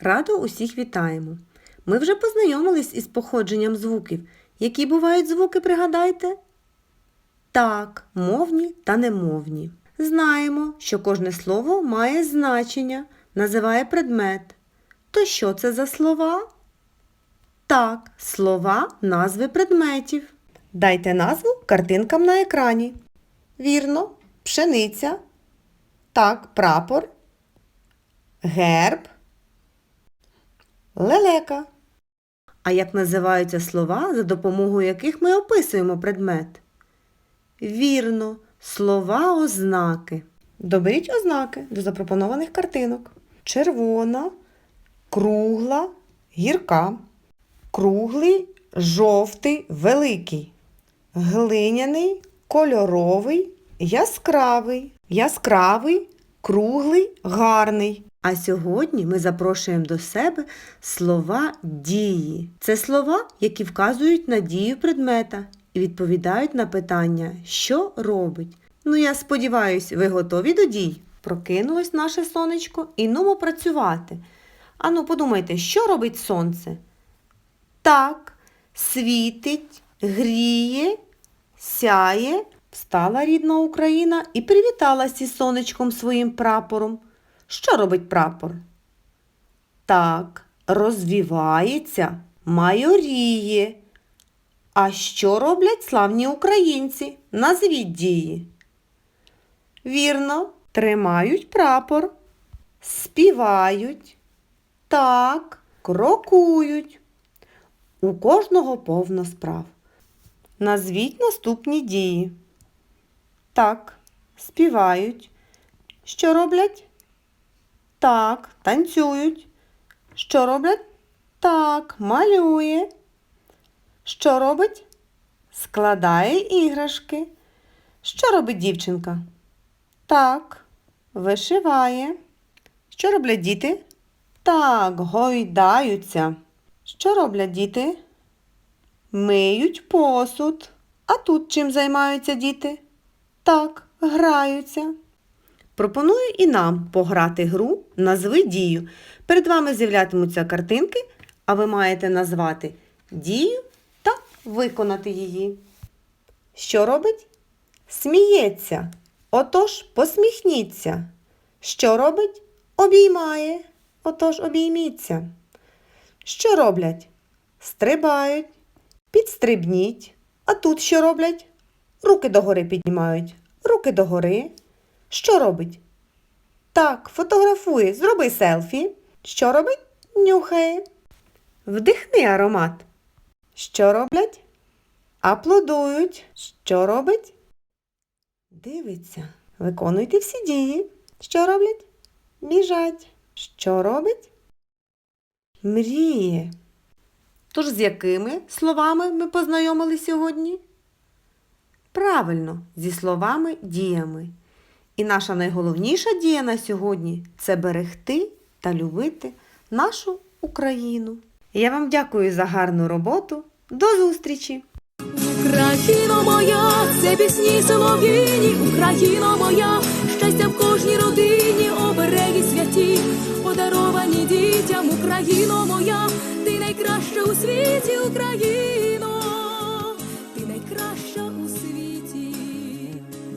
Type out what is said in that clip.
Радо усіх вітаємо. Ми вже познайомились із походженням звуків. Які бувають звуки, пригадайте? Так, мовні та немовні. Знаємо, що кожне слово має значення, називає предмет. То що це за слова? Так, слова назви предметів. Дайте назву картинкам на екрані. Вірно, пшениця. Так, прапор. Герб. Лелека. А як називаються слова, за допомогою яких ми описуємо предмет? Вірно, слова ознаки. Доберіть ознаки до запропонованих картинок. Червона, кругла, гірка. Круглий, жовтий, великий. Глиняний, кольоровий, яскравий. Яскравий, круглий, гарний. А сьогодні ми запрошуємо до себе слова дії. Це слова, які вказують на дію предмета і відповідають на питання, що робить. Ну, я сподіваюся, ви готові до дій. Прокинулось наше сонечко і нумо працювати. Ану, подумайте, що робить сонце? Так, світить, гріє, сяє. Встала рідна Україна і привіталась із сонечком своїм прапором. Що робить прапор? Так, розвівається, майоріє. А що роблять славні українці? Назвіть дії. Вірно, тримають прапор, співають, так, крокують. У кожного повно справ. Назвіть наступні дії. Так, співають. Що роблять? Так, танцюють. Що роблять? Так, малює. Що робить? Складає іграшки. Що робить дівчинка? Так, вишиває. Що роблять діти? Так, гойдаються. Що роблять діти? Миють посуд. А тут чим займаються діти? Так, граються. Пропоную і нам пограти гру Назви дію. Перед вами з'являтимуться картинки, а ви маєте назвати дію та виконати її. Що робить? Сміється. Отож, посміхніться. Що робить? Обіймає. Отож, обійміться. Що роблять? Стрибають, підстрибніть. А тут що роблять? Руки догори піднімають. Руки догори. Що робить? Так, фотографує, зроби селфі. Що робить? Нюхає. Вдихни аромат. Що роблять? Аплодують. Що робить? Дивиться. Виконуйте всі дії. Що роблять? Біжать. Що робить? Мріє. Тож з якими словами ми познайомились сьогодні? Правильно, зі словами діями. І наша найголовніша дія на сьогодні це берегти та любити нашу Україну. Я вам дякую за гарну роботу. До зустрічі! Україно моя, це пісні солов'їні, Україно моя, щастя в кожній родині, обереги святі, подаровані дітям, Україно моя, ти найкраща у світі, Україна.